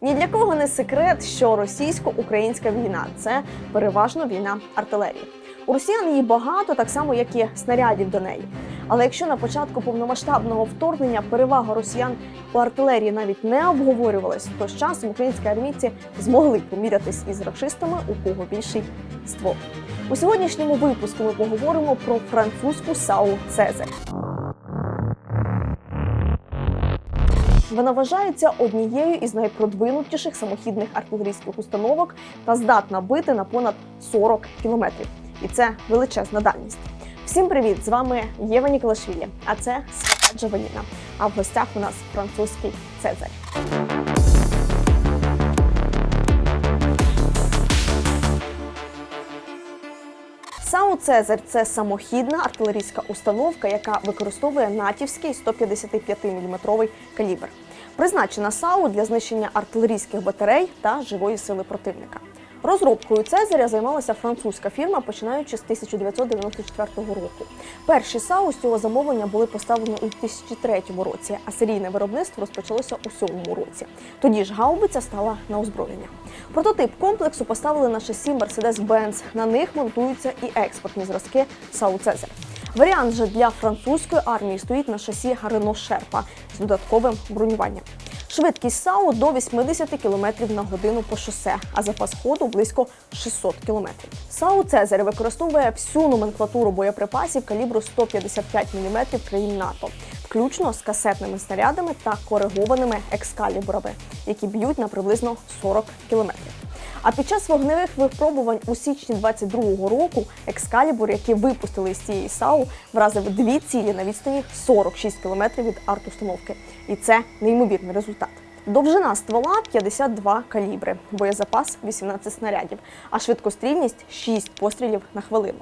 Ні для кого не секрет, що російсько-українська війна це переважно війна артилерії. У росіян її багато, так само як і снарядів до неї. Але якщо на початку повномасштабного вторгнення перевага росіян у артилерії навіть не обговорювалась, то з часом українські армійці змогли помірятись із рашистами, у кого більший ствол. У сьогоднішньому випуску ми поговоримо про французьку САУ Цезарь. Вона вважається однією із найпродвинутіших самохідних артилерійських установок та здатна бити на понад 40 кілометрів. І це величезна дальність. Всім привіт! З вами Єва Ніколашвілі, а це Свята Джавеліна. А в гостях у нас французький Цезарь. САУ Цезарь це самохідна артилерійська установка, яка використовує натівський 155 мм калібр. Призначена САУ для знищення артилерійських батарей та живої сили противника. Розробкою Цезаря займалася французька фірма, починаючи з 1994 року. Перші САУ з цього замовлення були поставлені у 2003 році, а серійне виробництво розпочалося у 2007 році. Тоді ж гаубиця стала на озброєння. Прототип комплексу поставили на шасі Mercedes-Benz. На них монтуються і експортні зразки САУ Цезарь. Варіант же для французької армії стоїть на шасі Рено Шерпа з додатковим бронюванням. Швидкість САУ до 80 км на годину по шосе, а запас ходу близько 600 км. САУ Цезарь використовує всю номенклатуру боєприпасів калібру 155 мм країн НАТО, включно з касетними снарядами та коригованими екскалібрами, які б'ють на приблизно 40 км. А під час вогневих випробувань у січні 22-го року екскалібур, який випустили з цієї САУ, вразив дві цілі на відстані 46 км від арт-установки. І це неймовірний результат. Довжина ствола 52 калібри, боєзапас 18 снарядів, а швидкострільність 6 пострілів на хвилину.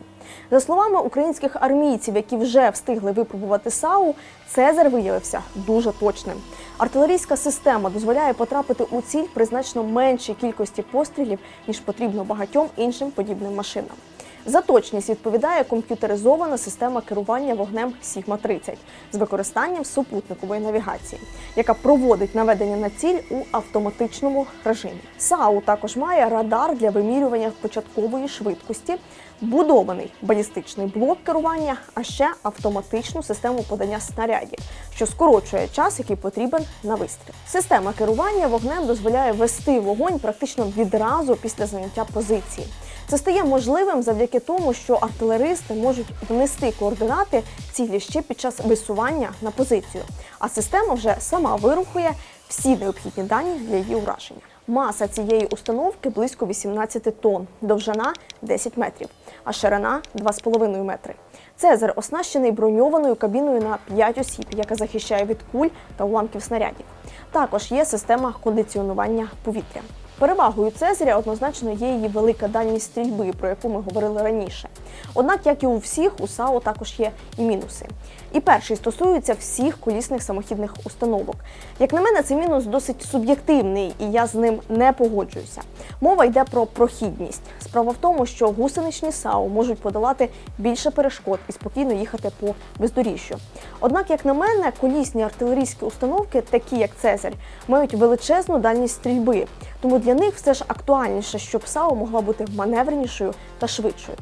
За словами українських армійців, які вже встигли випробувати САУ, Цезар виявився дуже точним. Артилерійська система дозволяє потрапити у ціль при значно меншій кількості пострілів, ніж потрібно багатьом іншим подібним машинам. За точність відповідає комп'ютеризована система керування вогнем Sigma 30 з використанням супутникової навігації, яка проводить наведення на ціль у автоматичному режимі. САУ також має радар для вимірювання початкової швидкості, будований балістичний блок керування, а ще автоматичну систему подання снарядів, що скорочує час, який потрібен на вистріл. Система керування вогнем дозволяє вести вогонь практично відразу після заняття позиції. Це стає можливим завдяки тому, що артилеристи можуть внести координати цілі ще під час висування на позицію, а система вже сама вирухує всі необхідні дані для її ураження. Маса цієї установки близько 18 тонн, довжина 10 метрів, а ширина 2,5 метри. Цезар оснащений броньованою кабіною на 5 осіб, яка захищає від куль та уламків снарядів. Також є система кондиціонування повітря. Перевагою Цезаря однозначно є її велика дальність стрільби, про яку ми говорили раніше. Однак, як і у всіх, у САУ також є і мінуси. І перший стосується всіх колісних самохідних установок. Як на мене, цей мінус досить суб'єктивний, і я з ним не погоджуюся. Мова йде про прохідність. Справа в тому, що гусеничні САУ можуть подолати більше перешкод і спокійно їхати по бездоріжжю. Однак, як на мене, колісні артилерійські установки, такі як Цезарь, мають величезну дальність стрільби. Тому для них все ж актуальніше, щоб САУ могла бути маневренішою та швидшою.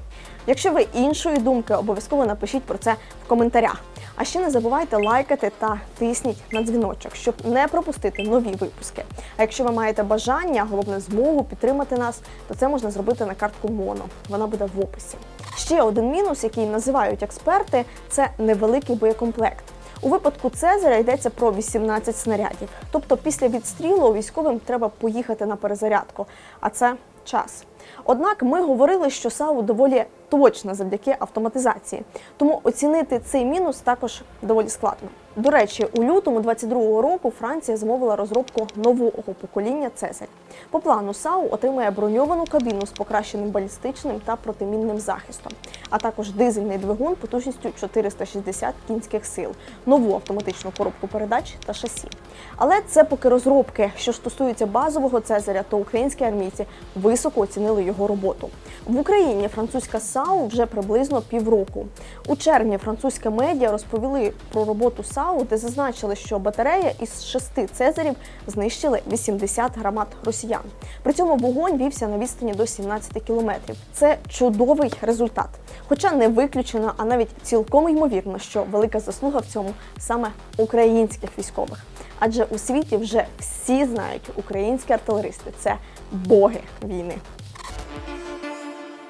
Якщо ви іншої думки, обов'язково напишіть про це в коментарях. А ще не забувайте лайкати та тисніть на дзвіночок, щоб не пропустити нові випуски. А якщо ви маєте бажання, головне змогу підтримати нас, то це можна зробити на картку Моно. Вона буде в описі. Ще один мінус, який називають експерти, це невеликий боєкомплект. У випадку Цезаря йдеться про 18 снарядів. Тобто після відстрілу військовим треба поїхати на перезарядку, а це час. Однак ми говорили, що САУ доволі точна завдяки автоматизації, тому оцінити цей мінус також доволі складно. До речі, у лютому 22-го року Франція замовила розробку нового покоління Цезарь. По плану САУ отримає броньовану кабіну з покращеним балістичним та протимінним захистом, а також дизельний двигун потужністю 460 кінських сил, нову автоматичну коробку передач та шасі. Але це поки розробки. Що ж стосується базового Цезаря, то українські армійці високо оцінили його роботу. В Україні французька САУ вже приблизно півроку. У червні французьке медіа розповіли про роботу САУ, де зазначили, що батарея із шести цезарів знищили 80 гармат росіян. При цьому вогонь вівся на відстані до 17 кілометрів. Це чудовий результат. Хоча не виключено, а навіть цілком ймовірно, що велика заслуга в цьому саме українських військових. Адже у світі вже всі знають, українські артилеристи це боги війни.